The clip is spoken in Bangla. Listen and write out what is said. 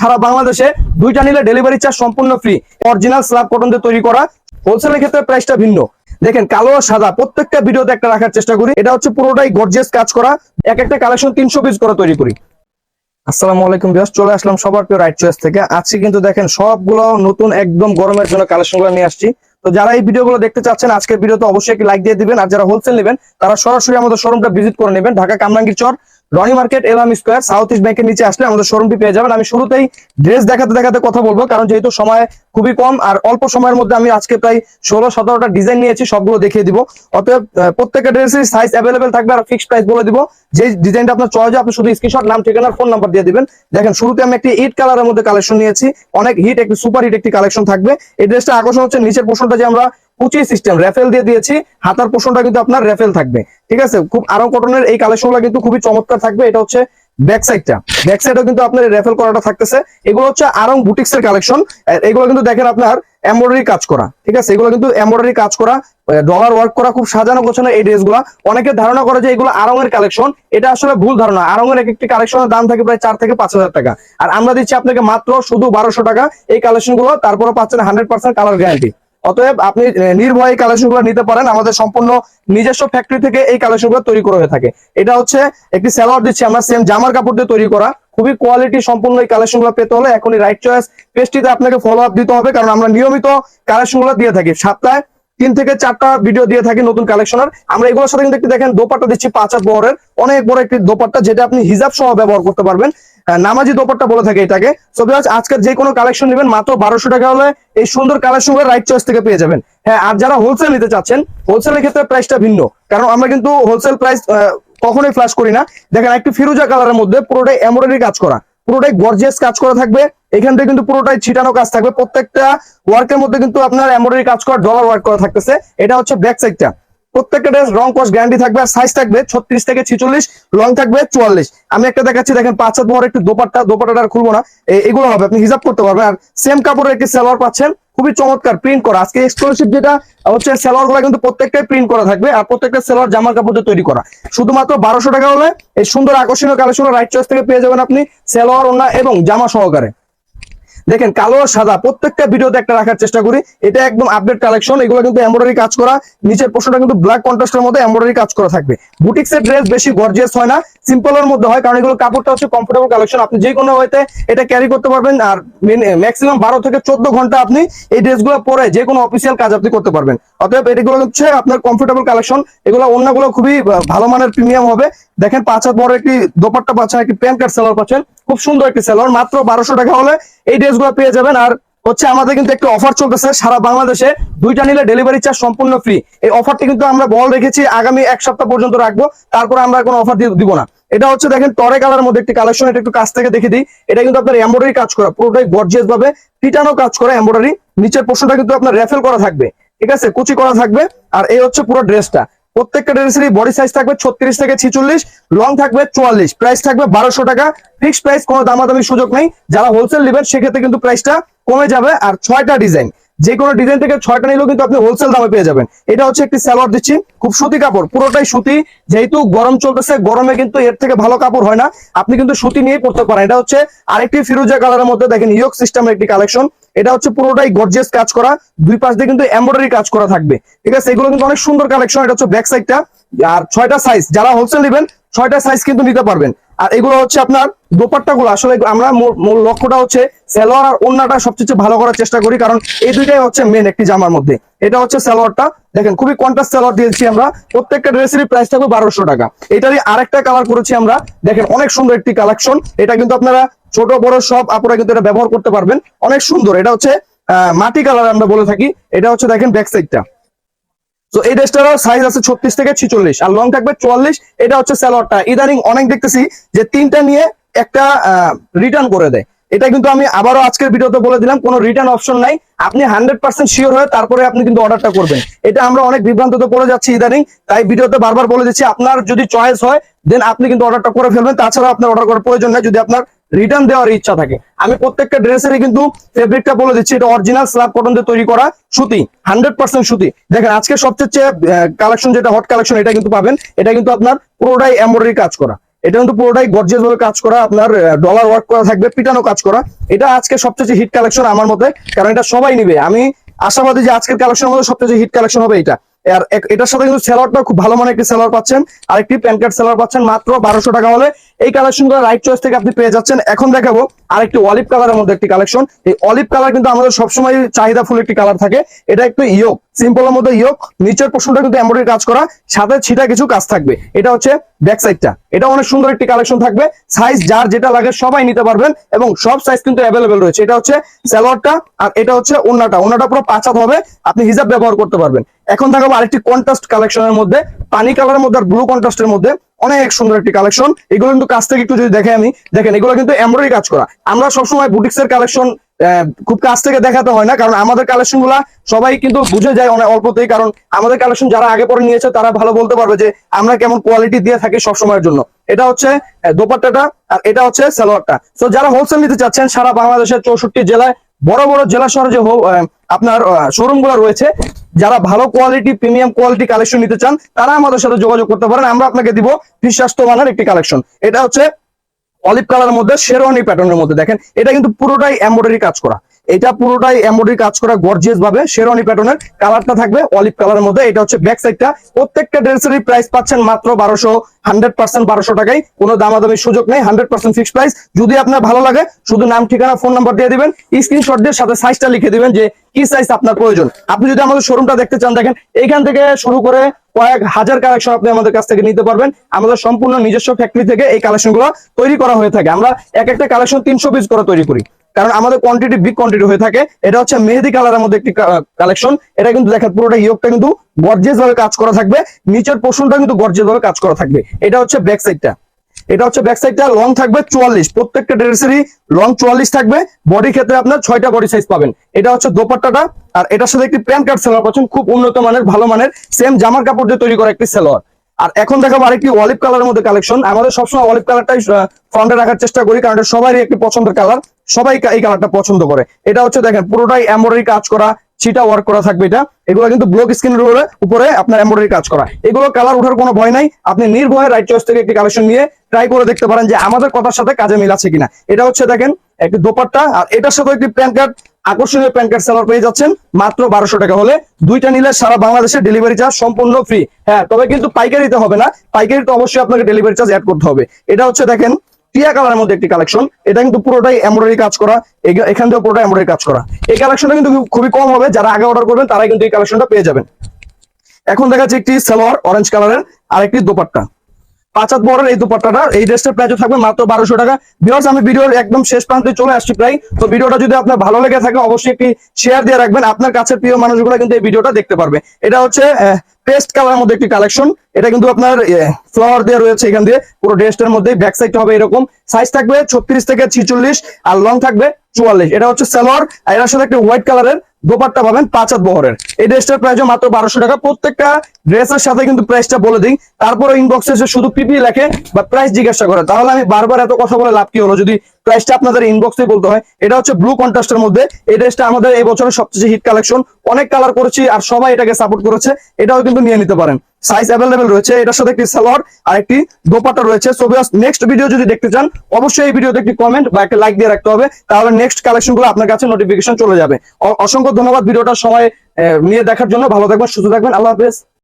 সারা বাংলাদেশে দুইটা নিলে ডেলিভারি চার্জ সম্পূর্ণ ফ্রি অরিজিনাল স্ল্যাব কটন দিয়ে তৈরি করা। হোলসেলের ক্ষেত্রে প্রাইসটা ভিন্ন। দেখেন, কালো আর সাদা, প্রত্যেকটা ভিডিওতে একটা রাখার চেষ্টা করি। এটা হচ্ছে পুরোটাই গর্জিয়াস কাজ করা। এক একটা কালেকশন তিনশো পিস করে তৈরি করি। আসসালামু আলাইকুম বিয়াস চলে আসলাম সবার প্রিয় রাইট চয়েস থেকে। আজকে কিন্তু দেখেন সবগুলো নতুন একদম গরমের জন্য কালেকশনগুলো নিয়ে আসছি। তো যারা এই ভিডিওগুলো দেখতে চাচ্ছেন, আজকের ভিডিওতে অবশ্যই লাইক দিয়ে দিবেন। আর যারা হোলসেল নেবেন, তারা সরাসরি আমাদের শোরুমটা ভিজিট করে নেবেন। ঢাকা কামরাঙ্গীর চর। রনি মার্কেট এলাম স্কোয়ার, সাউথ ইস্ট ব্যাংকের নিচে আসলে আমাদের শোরুমটি পেয়ে যাবেন। আমি শুরুতেই ড্রেস দেখাতে দেখাতে কথা বলব, কারণ যেহেতু সময় খুবই কম, আর অল্প সময়ের মধ্যে আমি আজকে প্রায় ষোলো সতেরোটা ডিজাইন নিয়েছি, সবগুলো দেখিয়ে দিব। অতএব প্রত্যেকটা ড্রেসের সাইজ অ্যাভেলেবেল থাকবে, আর ফিক্সড প্রাইস বলে দিব। যে ডিজাইনটা আপনার চয়েস আপনি শুধু স্ক্রিনশট নাম ঠিকানার ফোন নাম্বার দিয়ে দিবেন। দেখেন, শুরুতে আমি একটি ইট কালারের মধ্যে কালেকশন নিয়েছি। অনেক হিট একটি সুপার হিট একটি কালেকশন থাকবে। এই ড্রেসটা আকর্ষণ হচ্ছে নিচের পোর্শনটা যে আমরা কুচি সিস্টেম রেফেল দিয়ে দিয়েছি। হাতার পোষণটা কিন্তু আপনার রেফেল থাকবে। ঠিক আছে? খুব আরং কটনের এই কালেকশনগুলো কিন্তু খুবই চমৎকার থাকবে। এটা হচ্ছে ব্যাক সাইডটা ব্যাক সাইডেও কিন্তু আপনার রেফেল করাটা থাকতেছে। এগুলো হচ্ছে আরং বুটিক্স এর কালেকশন এগুলো কিন্তু দেখেন আপনার এমব্রয়ডারি কাজ করা। ঠিক আছে? এগুলো কিন্তু এমব্রয়ডারি কাজ করা। ডলার ওয়ার্ক করা, খুব সাজানো গোছানো এই ড্রেসগুলো অনেকে ধারণা করে যে এগুলো আরং এর কালেকশন এটা আসলে ভুল ধারণা। আরং এর এক একটি কালেকশনের দাম থাকে প্রায় চার থেকে পাঁচ হাজার টাকা। আর আমরা দিচ্ছি আপনাকে মাত্র শুধু বারোশো টাকা। এই কালেকশনগুলো তারপরে পাচ্ছেন হান্ড্রেড পার্সেন্ট কালার গ্যারান্টি অতএব আপনি নির্ভয় নির্ভয়ে কালেকশনগুলো নিতে পারেন। আমাদের সম্পূর্ণ নিজস্ব ফ্যাক্টরি থেকে এই কালেকশনগুলো তৈরি করা হয়ে থাকে। এটা হচ্ছে একটি স্যালোয়ার দিচ্ছি আমরা সেম জামার কাপড় দিয়ে তৈরি করা। খুবই কোয়ালিটি সম্পূর্ণ এই কালেকশনগুলো পেতে হলে এখনই রাইট চয়েস পেজটিতে আপনাকে ফলো আপ দিতে হবে, কারণ আমরা নিয়মিত কালেকশনগুলো দিয়ে থাকি। সপ্তাহে তিন থেকে চারটা ভিডিও দিয়ে থাকি নতুন কালেকশনের আমরা এগুলোর সাথে কিন্তু একটু দেখেন, দোপাট্টা দিচ্ছি পাঁচ হাত বহরের। অনেক বড় একটি দোপাট্টা, যেটা আপনি হিজাব সহ ব্যবহার করতে পারবেন। নামাজি দোপাট্টা বলে থাকে এটাকে। সো আজকের যে কোনো কালেকশন নেবেন, মাত্র বারোশো টাকা হলে এই সুন্দর কালেকশন রাইট চয়েস থেকে পেয়ে যাবেন। হ্যাঁ আর যারা হোলসেল নিতে চাচ্ছেন হোলসেলের ক্ষেত্রে প্রাইসটা ভিন্ন। কারণ আমরা কিন্তু হোলসেল প্রাইস কখনোই ফ্ল্যাশ করি না। দেখেন, একটি ফিরোজা কালারের মধ্যে পুরোটাই এমব্রয়ডারি কাজ করা। পুরোটাই গর্জিয়াস কাজ করা থাকবে। এখান থেকে কিন্তু পুরোটাই ছিটানো কাজ থাকবে। প্রত্যেকটা ওয়ার্কের মধ্যে কিন্তু আপনার এমব্রয়ডারি কাজ করা ডলার ওয়ার্ক করা থাকতেছে। এটা হচ্ছে ব্যাক সাইডটা প্রত্যেকটা ড্রেস রং কস গ্যারান্টি থাকবে আর সাইজ থাকবে ছত্রিশ থেকে ছিচল্লিশ লং থাকবে চুয়াল্লিশ। আমি একটা দেখাচ্ছি, দেখেন, পাঁচ হাত বড় একটি দোপাট্টা, দোপাট্টাটা আর খুলবো না। এগুলো হবে, আপনি হিসাব করতে পারবেন। আর সেম কাপড়ের একটি সালোয়ার পাচ্ছেন, খুবই চমৎকার প্রিন্ট করা। আজকে এক্সক্লুসিভ যেটা, হচ্ছে সালোয়ারগুলো কিন্তু প্রত্যেকটাই প্রিন্ট করা থাকবে আর প্রত্যেকটা সালোয়ার জামার কাপড় দিয়ে তৈরি করা। শুধুমাত্র বারোশো টাকা হলে এই সুন্দর আকর্ষণীয় কালেকশন রাইট চয়েস থেকে পেয়ে যাবেন আপনি সালোয়ার ওনা এবং জামা সহকারে। দেখেন কালো আর সাদা, প্রত্যেকটা ভিডিওতে একটা রাখার চেষ্টা করি। এটা একদম আপডেট কালেকশন এগুলো কিন্তু এমব্রয়ডারি কাজ করা। নিচের পোর্শনটা কিন্তু ব্ল্যাক কন্ট্রাস্টের মধ্যে এমব্রয়ডারি কাজ করা থাকবে। বুটিক্স এর ড্রেস বেশি গর্জিয়াস হয় না সিম্পলের মধ্যে হয়, কারণ এগুলো কাপড়টা হচ্ছে কমফোর্টেবল কালেকশন আপনি যে কোনো হইতে এটা ক্যারি করতে পারবেন, আর ম্যাক্সিমাম বারো থেকে চোদ্দ ঘণ্টা আপনি এই ড্রেসগুলো পরে যে কোনো অফিসিয়াল কাজ আপনি করতে পারবেন। অতএব এগুলো হচ্ছে আপনার কমফোর্টেবল কালেকশন এগুলো অন্যগুলো খুবই ভালো মানের প্রিমিয়াম হবে। দেখেন পাঁচ হাত বড় একটি দোপাট্টা পাচ্ছেন, একটি প্যান্ট কার্ড সেলার পাচ্ছেন। খুব সুন্দর একটি সেলার মাত্র বারোশো টাকা হলে এই ড্রেসগুলো পেয়ে যাবেন। আর হচ্ছে আমাদের কিন্তু একটি অফার চলতেছে সারা বাংলাদেশে। দুইটা নিলে ডেলিভারি চার্জ সম্পূর্ণ ফ্রি এই অফারটি কিন্তু আমরা বল রেখেছি, আগামী এক সপ্তাহ পর্যন্ত রাখব। তারপর আমরা কোনো অফার দিব না। এটা হচ্ছে দেখেন টরে কালার মধ্যে একটি কালেকশন এটা একটু কাছ থেকে দেখে দিই। এটা কিন্তু আপনার এমব্রয়ডারি কাজ করা, পুরোটাই গর্জিয়াস ভাবে পিটানো কাজ করা এমব্রয়ডারি নিচের পোর্শনটা কিন্তু আপনার রেফেল করা থাকবে। ঠিক আছে? কুচি করা থাকবে। আর এই হচ্ছে পুরো ড্রেসটা প্রত্যেকটা ড্রেসেরই বডি সাইজ থাকবে ছত্রিশ থেকে ছিচল্লিশ লং থাকবে চুয়াল্লিশ। প্রাইস থাকবে বারোশো টাকা। ফিক্সড প্রাইস কোনো দামাদামির সুযোগ নেই। যারা হোলসেল নেবেন, সেক্ষেত্রে কিন্তু প্রাইসটা কমে যাবে। আর ছয়টা ডিজাইন যে কোনো ডিজাইন থেকে ছয়টা নিলেও কিন্তু আপনি হোলসেল দামে পেয়ে যাবেন। এটা হচ্ছে একটি সালোয়ার দিচ্ছি, খুব সুতি কাপড়, পুরোটাই সুতি। যেহেতু গরম চলতেছে, গরমে কিন্তু এর থেকে ভালো কাপড় হয় না। আপনি কিন্তু সুতি নিয়ে পড়তে পারেন। এটা হচ্ছে আরেকটি ফিরোজা কালারের মধ্যে দেখেন ইয়ক সিস্টেমের একটি কালেকশন। এটা হচ্ছে পুরোটাই গর্জিয়াস কাজ করা। দুই পাশ দিয়ে কিন্তু এমব্রয়ডারি কাজ করা থাকবে। ঠিক আছে, এগুলো কিন্তু অনেক সুন্দর কালেকশন। এটা হচ্ছে ব্যাক সাইডটা আর ছয়টা সাইজ যারা হোলসেল নেবেন, ছয়টা সাইজ কিন্তু নিতে পারবেন। আর এগুলো হচ্ছে আপনার দোপাট্টা গুলো। আসলে আমরা মূল- লক্ষ্যটা হচ্ছে সালোয়ার আর অন্যটা সবচেয়ে ভালো করার চেষ্টা করি, কারণ এই দুইটাই হচ্ছে মেন একটি জামার মধ্যে। এটা হচ্ছে সালোয়ারটা। দেখেন, খুবই কন্ট্রাস্ট সালোয়ার দিয়েছি আমরা। প্রত্যেকটা ড্রেসেরই প্রাইস থাকবে বারোশো টাকা। এটারই আরেকটা কালার করেছি আমরা। দেখেন, অনেক সুন্দর একটি কালেকশন এটা কিন্তু আপনারা ছোট, বড় সব আপনারা কিন্তু এটা ব্যবহার করতে পারবেন। অনেক সুন্দর। এটা হচ্ছে মাটি কালার আমরা বলে থাকি। এটা হচ্ছে, দেখেন ব্যাক সাইডটা তো এই ড্রেসটারও সাইজ আছে ছত্রিশ থেকে ছিচল্লিশ আর লং থাকবে চুয়াল্লিশ। এটা হচ্ছে স্যালোয়ারটা ইদানিং অনেক দেখতেছি যে তিনটা নিয়ে একটা রিটার্ন করে দেয়। এটা কিন্তু আমি আবারও আজকের ভিডিওতে বলে দিলাম, কোনো রিটার্ন অপশন নাই। আপনি হান্ড্রেড পার্সেন্ট শিওর হয়ে তারপরে আপনি কিন্তু অর্ডারটা করবেন। এটা আমরা অনেক বিভ্রান্ততে পড়ে যাচ্ছি ইদানিং, তাই ভিডিওতে বারবার বলে দিচ্ছি, আপনার যদি চয়েস হয় দেন আপনি কিন্তু অর্ডারটা করে ফেলবেন। তাছাড়া আপনার অর্ডার করার প্রয়োজন নাই। যদি আপনার রিটার্ন দেওয়ার ইচ্ছা থাকে। আমি প্রত্যেকটা ড্রেসেরই কিন্তু ফেব্রিকটা বলে দিচ্ছি, এটা অরিজিনাল স্ল্যাব কটন দিয়ে তৈরি করা সুতি হান্ড্রেড পার্সেন্ট সুতি। দেখেন, আজকে সবচেয়ে কালেকশন যেটা হট কালেকশন এটা কিন্তু পাবেন, এটা কিন্তু আপনার পুরোটাই এমব্রয়ডারি কাজ করা। এটা কিন্তু পুরোটাই গর্জিয়াস ভাবে কাজ করা, আপনার ডলার ওয়ার্ক করা থাকবে, পিটানো কাজ করা। এটা আজকে সবচেয়ে হিট কালেকশন আমার মতে, কারণ এটা সবাই নিবে। আমি আশাবাদী যে আজকের কালেকশনের মধ্যে সবচেয়ে হিট কালেকশন হবে এটা। আর এটার সাথে কিন্তু সেলারটা খুব ভালো মানের একটি সেলার পাচ্ছেন। আর একটি প্যান কার্ড সেলার পাচ্ছেন, মাত্র বারোশো টাকা হলে। এই কালেকশনগুলো রাইট চয়েস থেকে আপনি পেয়ে যাচ্ছেন। এখন দেখাবো আরেকটি অলিভ কালারের মধ্যে একটি কালেকশন এই অলিভ কালার কিন্তু আমাদের সবসময় চাহিদা ফুল একটি কালার থাকে। এটা একটু ইয়োক সিম্পলের মধ্যে ইয়োক নিচের পোর্শনটা কিন্তু এমব্রয়ডারি কাজ করা, সাথে ছিটা কিছু কাজ থাকবে। এটা হচ্ছে ব্যাক সাইডটা এটা অনেক সুন্দর একটি কালেকশন থাকবে। সাইজ যার যেটা লাগে সবাই নিতে পারবেন এবং সব সাইজ কিন্তু অ্যাভেলেবেল রয়েছে। এটা হচ্ছে সালোয়ারটা আর এটা হচ্ছে ওন্নাটা। ওন্নাটা পুরো পাঁচাত হবে, আপনি হিজাব ব্যবহার করতে পারবেন। এখন দেখাবো আরেকটি কন্ট্রাস্ট কালেকশনের মধ্যে, পানি কালারের মধ্যে আর ব্লু কন্ট্রাস্টের মধ্যে। অনেক সুন্দর একটি কালেকশন এগুলো কিন্তু কাছ থেকে একটু যদি দেখে আমি, দেখেন এগুলো কিন্তু এমব্রয়ডারি কাজ করা। আমরা সবসময় বুটিক্সের কালেকশন খুব কাছ থেকে দেখাতে হয় না, কারণ আমাদের কালেকশনগুলা সবাই কিন্তু বুঝে যায় অনেক অল্পতেই, কারণ আমাদের কালেকশন যারা আগে পরে নিয়েছে, তারা ভালো বলতে পারবে যে আমরা কেমন কোয়ালিটি দিয়ে থাকি সবসময়ের জন্য। এটা হচ্ছে দোপাট্টাটা আর এটা হচ্ছে সালোয়ারটা। তো যারা হোলসেল নিতে চাচ্ছেন, সারা বাংলাদেশের চৌষট্টি জেলায়, বড় বড় জেলা শহরে যে আপনার শোরুমগুলো রয়েছে, যারা ভালো কোয়ালিটি প্রিমিয়াম কোয়ালিটি কালেকশন নিতে চান, তারা আমাদের সাথে যোগাযোগ করতে পারেন। আমরা আপনাকে দিব বিশ্বস্ত মানের একটি কালেকশন এটা হচ্ছে অলিভ কালারের মধ্যে শেরওয়ানি প্যাটার্নের মধ্যে দেখেন, এটা কিন্তু পুরোটাই এমব্রয়ডারি কাজ করা। এটা পুরোটাই এমব্রয়ডারি কাজ করা গর্জিয়াস ভাবে শেরওয়ানি প্যাটার্নের কালারটা থাকবে অলিভ কালারের মধ্যে। এটা হচ্ছে ব্যাক সাইডটা প্রত্যেকটা ড্রেসেরই প্রাইস পাচ্ছেন মাত্র বারোশো হান্ড্রেড পার্সেন্ট বারোশো টাকায়। কোনো দামাদামির সুযোগ নেই হান্ড্রেড পার্সেন্ট ফিক্স প্রাইস যদি আপনার ভালো লাগে, শুধু নাম, ঠিকানা ফোন নাম্বার দিয়ে দিবেন। স্ক্রিনশট দিয়ে সাথে সাইজটা লিখে দিবেন যে কি সাইজ আপনার প্রয়োজন? আপনি যদি আমাদের শোরুমটা দেখতে চান, দেখেন, এখান থেকে শুরু করে কয়েক হাজার কালেকশন আপনি আমাদের কাছ থেকে নিতে পারবেন। আমাদের সম্পূর্ণ নিজস্ব ফ্যাক্টরি থেকে এই কালেকশনগুলো তৈরি করা হয়ে থাকে। আমরা এক একটা কালেকশন তিনশো পিস করে তৈরি করি। কারণ আমাদের কোয়ান্টিটি বিগ কোয়ান্টিটি হয়ে থাকে। এটা হচ্ছে মেহেদি কালারের মধ্যে একটি কালেকশন এটা কিন্তু দেখেন, পুরোটা ইয়োগটা কিন্তু গর্জিয়াস ভাবে কাজ করা থাকবে। নিচের পোষণটা কিন্তু গর্জেস ভাবে কাজ করা থাকবে। এটা হচ্ছে ব্যাক সাইডটা এটা হচ্ছে ব্যাক সাইডটা লং থাকবে চুয়াল্লিশ। প্রত্যেকটা ড্রেসেরই লং চুয়াল্লিশ থাকবে। বডি ক্ষেত্রে আপনার ছয়টা বডি সাইজ পাবেন। এটা হচ্ছে দোপাট্টাটা। আর এটার সাথে একটি প্যান্ট কার্ড সেলোয়ার পাচ্ছেন, খুব উন্নত মানের, ভালো মানের সেম জামার কাপড় দিয়ে তৈরি করা একটি সেলোয়ার আর এখন দেখাবো আরেকটি অলিভ কালারের মধ্যে কালেকশন আমাদের সবসময় অলিভ কালারটাই ফ্রন্টে রাখার চেষ্টা করি, কারণ এটা সবারই একটি পছন্দের কালার সবাই এই কালারটা পছন্দ করে। এটা হচ্ছে দেখেন, পুরোটাই এমব্রয়ডারি কাজ করা। ছিটা ওয়ার্ক করা থাকবে এটা। এগুলো কিন্তু ব্লক স্ক্রিনের উপরে উপরে আপনার এমব্রয়ডারি কাজ করা। এগুলো কালার ওঠার কোনো ভয় নাই। আপনি নির্ভয়ে রাইট চয়েস থেকে একটি কালেকশন নিয়ে ট্রাই করে দেখতে পারেন যে আমাদের কথার সাথে কাজে মিল আছে কিনা। এটা হচ্ছে দেখেন, একটি দোপাট্টা। আর এটার সাথে একটি প্যান কার্ড আকর্ষণীয় প্যান কার্ড সেলার পেয়ে যাচ্ছেন। মাত্র বারোশো টাকা হলে। দুইটা নিলে সারা বাংলাদেশে ডেলিভারি চার্জ সম্পূর্ণ ফ্রি হ্যাঁ তবে কিন্তু পাইকারিতে হবে না। পাইকারিতে অবশ্যই আপনাকে ডেলিভারি চার্জ অ্যাড করতে হবে। এটা হচ্ছে দেখেন টিয়া কালারের মধ্যে একটি কালেকশন এটা কিন্তু পুরোটাই এমব্রয়ডারি কাজ করা। এখান থেকে পুরোটাই এমব্রয়ডারি কাজ করা। এই কালেকশনটা কিন্তু খুবই কম হবে। যারা আগে অর্ডার করবেন, তারাই কিন্তু এই কালেকশনটা পেয়ে যাবেন। এখন দেখাচ্ছে একটি সালোয়ার অরেঞ্জ কালারের আর একটি দোপাট্টা। পাঁচাত বড়ের এই দুপাট্টাটা, এই ড্রেসটার প্রাইস থাকবে মাত্র বারোশো টাকা। বিকজ আমি ভিডিওর একদম শেষ প্রান্তে চলে আসছি প্রায়। তো ভিডিওটা যদি আপনার ভালো লেগে থাকে, অবশ্যই একটি শেয়ার দিয়ে রাখবেন। আপনার কাছে প্রিয় মানুষগুলো কিন্তু এই ভিডিওটা দেখতে পারবে। এটা হচ্ছে পেস্ট কালার মধ্যে একটি কালেকশন এটা কিন্তু আপনার ফ্লাওয়ার দেওয়া রয়েছে এখান দিয়ে। পুরো ড্রেসটার মধ্যে ব্যাক সাইডটা হবে এরকম। সাইজ থাকবে ছত্রিশ থেকে ছিচল্লিশ আর লং থাকবে চুয়াল্লিশ। এটা হচ্ছে সালোয়ার। আর এটার সাথে একটা হোয়াইট কালারের দোপাট্টা পাবেন পাঁচ হাত বহরের। এই ড্রেসটার প্রাইস মাত্র বারোশো টাকা। প্রত্যেকটা ড্রেসের সাথে কিন্তু প্রাইসটা বলে দিই। তারপরে ইনবক্সে এসে শুধু পিপি লেখে বা প্রাইস জিজ্ঞাসা করে। তাহলে আমি বারবার এত কথা বলে লাভ কি হলো? যদি প্রাইসটা আপনাদের ইনবক্সে বলতে হয়, এটা হচ্ছে ব্লু কন্ট্রাস্টের মধ্যে। এই ড্রেসটা আমাদের এই বছরের সবচেয়ে হিট কালেকশন অনেক কালার করেছি আর সবাই এটাকে সাপোর্ট করেছে। এটাও কিন্তু নিয়ে নিতে পারেন। সাইজ অ্যাভেলেবেল রয়েছে। এটার সাথে একটি সালোয়ার আর একটি দোপাট্টা রয়েছে। সো নেক্সট ভিডিও যদি দেখতে চান, অবশ্যই এই ভিডিওতে একটি কমেন্ট বা একটা লাইক দিয়ে রাখতে হবে। তাহলে নেক্সট কালেকশনগুলো আপনার কাছে নোটিফিকেশন চলে যাবে। অ- ধন্যবাদ ভিডিওটা সময় নিয়ে দেখার জন্য। ভালো থাকবেন সুস্থ থাকবেন। আল্লাহ হাফেজ।